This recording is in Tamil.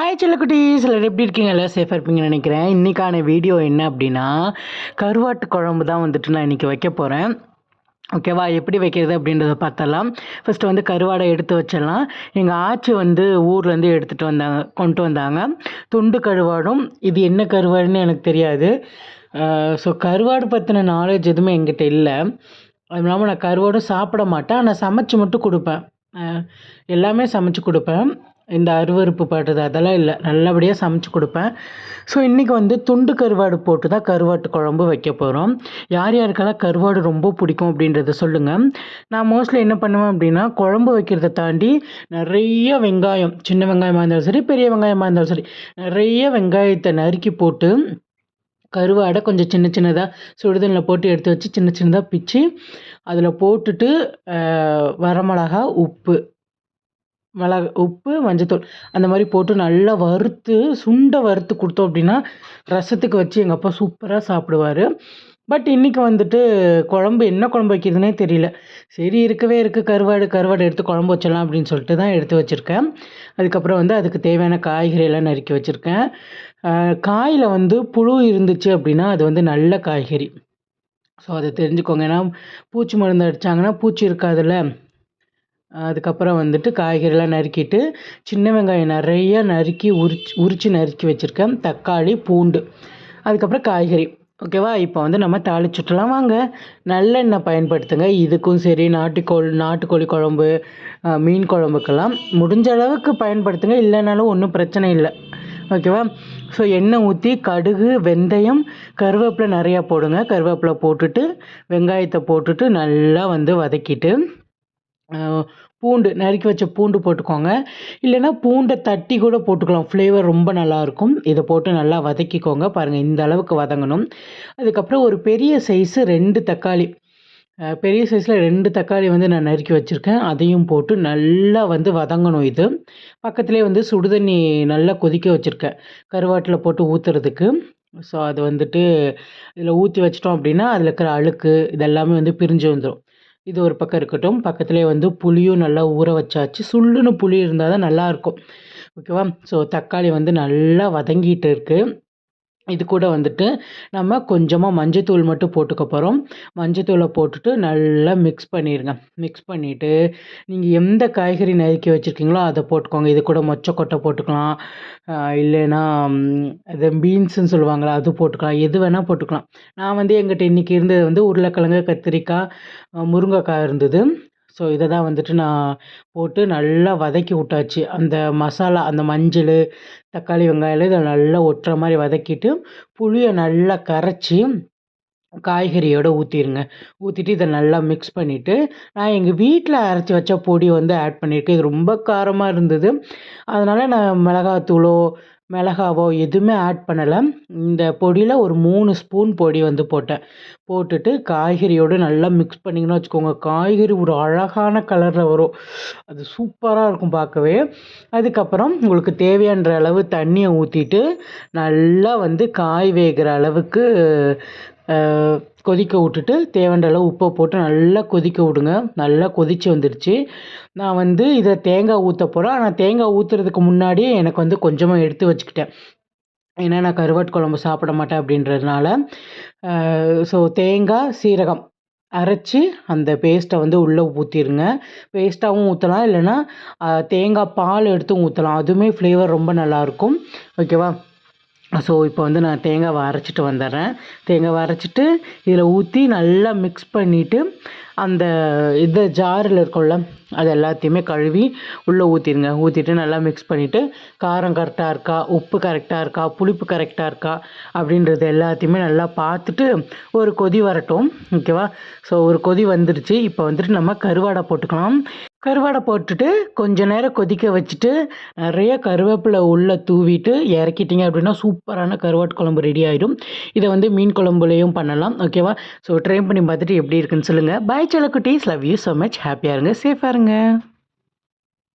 ஹாய் செல்லக்குட்டி சிலர் எப்படி இருக்கீங்க? எல்லாம் சேஃபாக இருப்பீங்கன்னு நினைக்கிறேன். இன்றைக்கான வீடியோ என்ன அப்படின்னா கருவாட்டு குழம்பு தான் வந்துட்டு நான் இன்றைக்கி வைக்க போகிறேன் ஓகேவா எப்படி வைக்கிறது அப்படின்றத பார்த்தலாம் ஃபஸ்ட்டு வந்து கருவாடை எடுத்து வச்சிடலாம். எங்கள் ஆச்சி வந்து ஊர்லேருந்து எடுத்துகிட்டு வந்தாங்க கொண்டு வந்தாங்க. துண்டு கருவாடும். இது என்ன கருவாடுன்னு எனக்கு தெரியாது. ஸோ கருவாடு பற்றின நாலேஜ் எதுவுமே எங்கிட்ட இல்லை. அது இல்லாமல் நான் கருவாடும் சாப்பிட மாட்டேன். ஆனால் சமைச்சு மட்டும் கொடுப்பேன். எல்லாமே சமைச்சு கொடுப்பேன். இந்த அருவருப்பு படுறது அதெல்லாம் இல்லை. நல்லபடியாக சமைச்சு கொடுப்பேன். ஸோ இன்றைக்கி வந்து துண்டு கருவாடு போட்டு தான் கருவாட்டு குழம்பு வைக்க போகிறோம் யார் யாருக்கெல்லாம் கருவாடு ரொம்ப பிடிக்கும் அப்படின்றத சொல்லுங்கள் நான் மோஸ்ட்லி என்ன பண்ணுவேன் அப்படின்னா குழம்பு வைக்கிறத தாண்டி நிறைய வெங்காயம் சின்ன வெங்காயமாக இருந்தாலும் சரி பெரிய வெங்காயமாக இருந்தாலும் சரி நிறைய வெங்காயத்தை நறுக்கி போட்டு கருவாடை கொஞ்சம் சின்ன சின்னதாக சுடுதண்ணில் போட்டு எடுத்து வச்சு சின்ன சின்னதாக பிச்சு அதில் போட்டுட்டு வரமிளகா உப்பு மிளகு உப்பு மஞ்சத்தூள் அந்த மாதிரி போட்டு நல்லா வறுத்து சுண்டை வறுத்து கொடுத்தோம் அப்படின்னா ரசத்துக்கு வச்சு எங்கள் அப்பா சூப்பராக சாப்பிடுவார். பட் இன்றைக்கி வந்துட்டு குழம்பு என்ன குழம்பு வைக்கிறதுனே தெரியல. சரி இருக்கவே இருக்குது கருவாடு கருவாடு எடுத்து குழம்பு வச்சிடலாம் அப்படின்னு சொல்லிட்டு தான் எடுத்து வச்சுருக்கேன். அதுக்கப்புறம் வந்து அதுக்கு தேவையான காய்கறியெல்லாம் நறுக்கி வச்சுருக்கேன். காயில் வந்து புழு இருந்துச்சு அப்படின்னா அது வந்து நல்ல காய்கறி. ஸோ அதை தெரிஞ்சுக்கோங்க. ஏன்னா பூச்சி மருந்து அடித்தாங்கன்னா பூச்சி இருக்காதுல்ல. அதுக்கப்புறம் வந்துட்டு காய்கறிலாம் நறுக்கிட்டு சின்ன வெங்காயம் நிறையா நறுக்கி உரிச்சு உரித்து நறுக்கி வச்சுருக்கேன். தக்காளி பூண்டு. அதுக்கப்புறம் காய்கறி. ஓகேவா இப்போ வந்து நம்ம தாளிச்சுட்டுலாம் வாங்க. நல்லெண்ணெய் பயன்படுத்துங்க. இதுக்கும் சரி நாட்டுக்கோள் நாட்டுக்கோழி குழம்பு மீன் குழம்புக்கெல்லாம் முடிஞ்ச அளவுக்கு பயன்படுத்துங்க. இல்லைனாலும் ஒன்றும் பிரச்சனை இல்லை. ஓகேவா ஸோ எண்ணெய் ஊற்றி கடுகு வெந்தயம் கருவேப்பிலை நிறையா போடுங்க. கருவேப்பிலை போட்டுட்டு வெங்காயத்தை போட்டுட்டு நல்லா வந்து வதக்கிட்டு பூண்டு நறுக்கி வச்ச பூண்டு போட்டுக்கோங்க. இல்லைன்னா பூண்டை தட்டி கூட போட்டுக்கலாம். ஃப்ளேவர் ரொம்ப நல்லாயிருக்கும். இதை போட்டு நல்லா வதக்கிக்கோங்க. பாருங்கள் இந்த அளவுக்கு வதங்கணும். அதுக்கப்புறம் ஒரு பெரிய சைஸு ரெண்டு தக்காளி. பெரிய சைஸில் ரெண்டு தக்காளி வந்து நான் நறுக்கி வச்சுருக்கேன். அதையும் போட்டு நல்லா வந்து வதங்கணும் இது. பக்கத்துலேயே வந்து சுடுதண்ணி நல்லா கொதிக்க வச்சுருக்கேன். கருவாட்டில் போட்டு ஊற்றுறதுக்கு ஸோ அது வந்துட்டு இதில் ஊற்றி வச்சிட்டோம் அப்படின்னா அதில் இருக்கிற அழுக்கு இதெல்லாமே வந்து பிரிஞ்சு வந்துடும் இது ஒரு பக்கம் இருக்கட்டும். பக்கத்துலேயே வந்து புளியும் நல்லா ஊற வச்சாச்சு. சுள்ளுன்னு புளி இருந்தால் தான் நல்லாயிருக்கும் ஓகேவா ஸோ தக்காளி வந்து நல்லா வதங்கிட்டு இருக்குது இது கூட வந்துட்டு நம்ம கொஞ்சமாக மஞ்சத்தூள் மட்டும் போட்டுக்க போகிறோம் மஞ்சத்தூளை போட்டுட்டு நல்லா மிக்ஸ் பண்ணிடுங்க மிக்ஸ் பண்ணிவிட்டு நீங்கள் எந்த காய்கறி நறுக்கி வச்சுருக்கீங்களோ அதை போட்டுக்கோங்க. இது கூட மொச்சக்கொட்டை போட்டுக்கலாம். இல்லைன்னா இது பீன்ஸுன்னு சொல்லுவாங்களா அது போட்டுக்கலாம். எது வேணால் போட்டுக்கலாம். நான் வந்து எங்கிட்ட இன்றைக்கி இருந்தது வந்து உருளைக்கிழங்கு கத்திரிக்காய் முருங்கைக்காய் இருந்தது. ஸோ இதை தான் வந்துட்டு நான் போட்டு நல்லா வதக்கி விட்டாச்சு. அந்த மசாலா அந்த மஞ்சள் தக்காளி வெங்காயம் இதை நல்லா ஒட்டுற மாதிரி வதக்கிட்டு புளியை நல்லா கரைச்சி காய்கறியோட ஊற்றிடுங்க ஊற்றிட்டு இதை நல்லா மிக்ஸ் பண்ணிவிட்டு நான் எங்கள் வீட்டில் அரைச்சி வச்ச பொடி வந்து ஆட் பண்ணியிருக்கேன். இது ரொம்ப காரமாக இருந்தது. அதனால் நான் மிளகாத்தூளோ மிளகாவோ எதுவுமே ஆட் பண்ணலை. இந்த பொடியில் ஒரு மூணு ஸ்பூன் பொடி வந்து போட்டேன். போட்டுட்டு காய்கறியோடு நல்லா மிக்ஸ் பண்ணிங்கன்னு வச்சுக்கோங்க. காய்கறி ஒரு அழகான கலரில் வரும். அது சூப்பராக இருக்கும் பார்க்கவே. அதுக்கப்புறம் உங்களுக்கு தேவையான அளவு தண்ணியை ஊற்றிட்டு நல்லா வந்து காய் வேகிற அளவுக்கு கொதிக்க விட்டுட்டு தேவையான அளவு உப்பை போட்டு நல்லா கொதிக்க விடுங்க. நல்லா கொதிச்சு வந்துடுச்சு நான் வந்து இதை தேங்காய் ஊற்ற போகிறேன் ஆனால் தேங்காய் ஊற்றுறதுக்கு முன்னாடியே எனக்கு வந்து கொஞ்சமாக எடுத்து வச்சுக்கிட்டேன். ஏன்னா நான் கருவாட்டு குழம்பு சாப்பிட மாட்டேன் அப்படின்றதுனால ஸோ தேங்காய் சீரகம் அரைச்சி அந்த பேஸ்ட்டை வந்து உள்ளே ஊற்றிடுங்க பேஸ்ட்டாகவும் ஊற்றலாம் இல்லைன்னா தேங்காய் பால் எடுத்தும் ஊற்றலாம் அதுவுமே ஃப்ளேவர் ரொம்ப நல்லாயிருக்கும் ஓகேவா ஸோ இப்போ வந்து நான் தேங்காவை அரைச்சிட்டு வந்துடுறேன். தேங்காவை அரைச்சிட்டு இதில் ஊற்றி நல்லா மிக்ஸ் பண்ணிவிட்டு அந்த இது ஜாரில் இருக்கும்ல அது எல்லாத்தையுமே கழுவி உள்ளே ஊற்றிடுங்க ஊற்றிட்டு நல்லா மிக்ஸ் பண்ணிவிட்டு காரம் கரெக்டாக இருக்கா? உப்பு கரெக்டாக இருக்கா? புளிப்பு கரெக்டாக இருக்கா? அப்படின்றது எல்லாத்தையுமே நல்லா பார்த்துட்டு ஒரு கொதி வரட்டும். ஓகேவா ஸோ ஒரு கொதி வந்துடுச்சு. இப்போ வந்துட்டு நம்ம கருவாடை போட்டுக்கலாம். கருவாடை போட்டுட்டு கொஞ்ச நேரம் கொதிக்க வச்சுட்டு நிறைய கருவேப்பிலை உள்ளே தூவிட்டு இறக்கிட்டீங்க அப்படின்னா சூப்பரான கருவாட்டு குழம்பு ரெடி ஆகிடும் இதை வந்து மீன் குழம்புலையும் பண்ணலாம். ஓகேவா ஸோ ட்ரை பண்ணி பார்த்துட்டு எப்படி இருக்குன்னு சொல்லுங்கள் பாய் டீஸ் லவ் யூ ஸோ மச் ஹாப்பியாக இருங்க. சேஃபாக இருங்க. பாருங்கள்